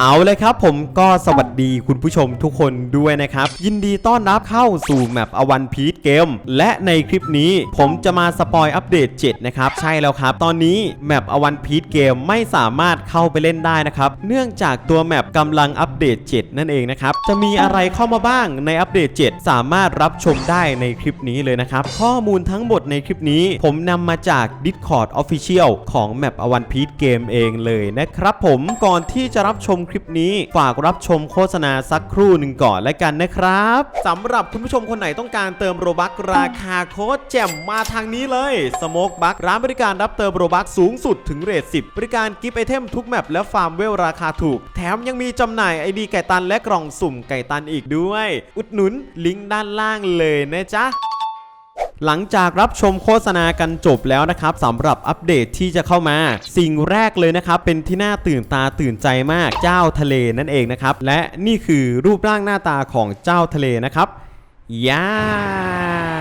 เอาเลยครับผมก็สวัสดีคุณผู้ชมทุกคนด้วยนะครับ ยินดีต้อนรับเข้าสู่แมปอวันพีทเกมและในคลิปนี้ผมจะมาสปอยอัปเดต 7 นะครับ ใช่แล้วครับ ตอนนี้แมปอวันพีทเกมไม่สามารถเข้าไปเล่นได้นะครับ เนื่องจากตัวแมปกำลังอัปเดต 7 นั่นเองนะครับ จะมีอะไรเข้ามาบ้างในอัปเดต 7 สามารถรับชมได้ในคลิปนี้เลยนะครับ ข้อมูลทั้งหมดในคลิปนี้ ผมนำมาจาก Discord Official ของแมปอวันพีทเกมเองเลยนะครับผมก่อนที่จะรับชมคลิปนี้ ฝากรับชมโฆษณาสักครู่หนึ่งก่อนแล้วกันนะครับสำหรับคุณผู้ชมคนไหนต้องการเติมโรบักราคาโคตรแจ่มมาทางนี้เลยสโมกบักร้านบริการรับเติมโรบักสูงสุดถึงเรท10 บริการกิฟต์ไอเทมทุกแมปและฟาร์มเวลราคาถูก แถมยังมีจำหน่ายไอดีไก่ตันและกล่องสุ่มไก่ตันอีกด้วย อุดหนุนลิงก์ด้านล่างเลยนะจ๊ะ หลังจากรับชมโฆษณากันจบแล้วนะครับสำหรับอัปเดตที่จะเข้ามา สิ่งแรกเลยนะครับ เป็นที่น่าตื่นตาตื่นใจมากเจ้าทะเลนั่นเองนะครับ และนี่คือรูปร่างหน้าตาของเจ้าทะเลนะครับย่า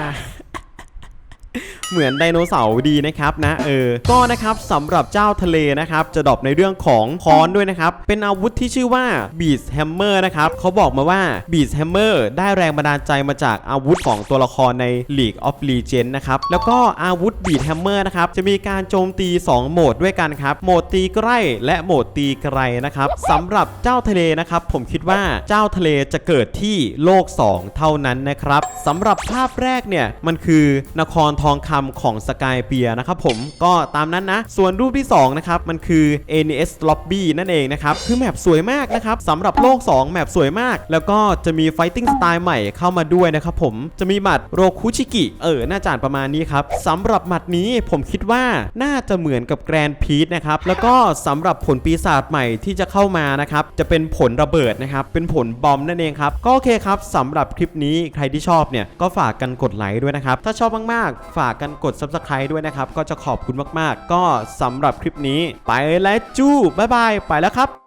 เหมือนไดโนเสาร์ดีนะครับนะเออก็นะครับสำหรับเจ้าทะเลนะครับจะดรอปในเรื่องของค้อนด้วยนะครับเป็นอาวุธที่ชื่อว่า Beast Hammer นะครับเขาบอกมาว่า Beast Hammer ได้แรงบันดาลใจมาจากอาวุธของตัวละครใน League of Legends นะครับแล้วก็อาวุธ Beast Hammer นะครับจะมีการโจมตี 2 โหมดด้วยกันครับโหมดตีใกล้และโหมดตีไกลนะครับสำหรับเจ้าทะเลนะครับผมคิดว่าเจ้าทะเลจะเกิดที่โลก 2 เท่านั้นนะครับสำหรับภาพแรกเนี่ยมันคือนครทองคำของสกายเปียนะครับผมก็ตามนั้นนะ ส่วนรูปที่ 2 นะครับ มันคือ ANS Lobby นั่นเองนะครับ คือแมปสวยมากนะครับสำหรับโลก 2 แมปสวยมาก แล้วก็จะมี Fighting Style ใหม่เข้ามาด้วยนะครับผมจะมีหมัดโรคุชิกิ เออ น่าจะอ่านประมาณนี้ครับสำหรับหมัดนี้ผมคิดว่าน่าจะเหมือนกับแกรนพีทนะครับ แล้วก็สำหรับผลปีศาจใหม่ที่จะเข้ามานะครับ จะเป็นผลระเบิดนะครับ เป็นผลบอมนั่นเองครับ ก็โอเคครับสำหรับคลิปนี้ใครที่ชอบเนี่ยก็ฝากกันกดไลค์ด้วยนะครับ ถ้าชอบมากๆ ฝากกันกด Subscribe ด้วยนะครับ ก็จะขอบคุณมาก ๆ ก็สำหรับคลิปนี้ ไปแล้วจู้บ๊ายบาย ไปแล้วครับ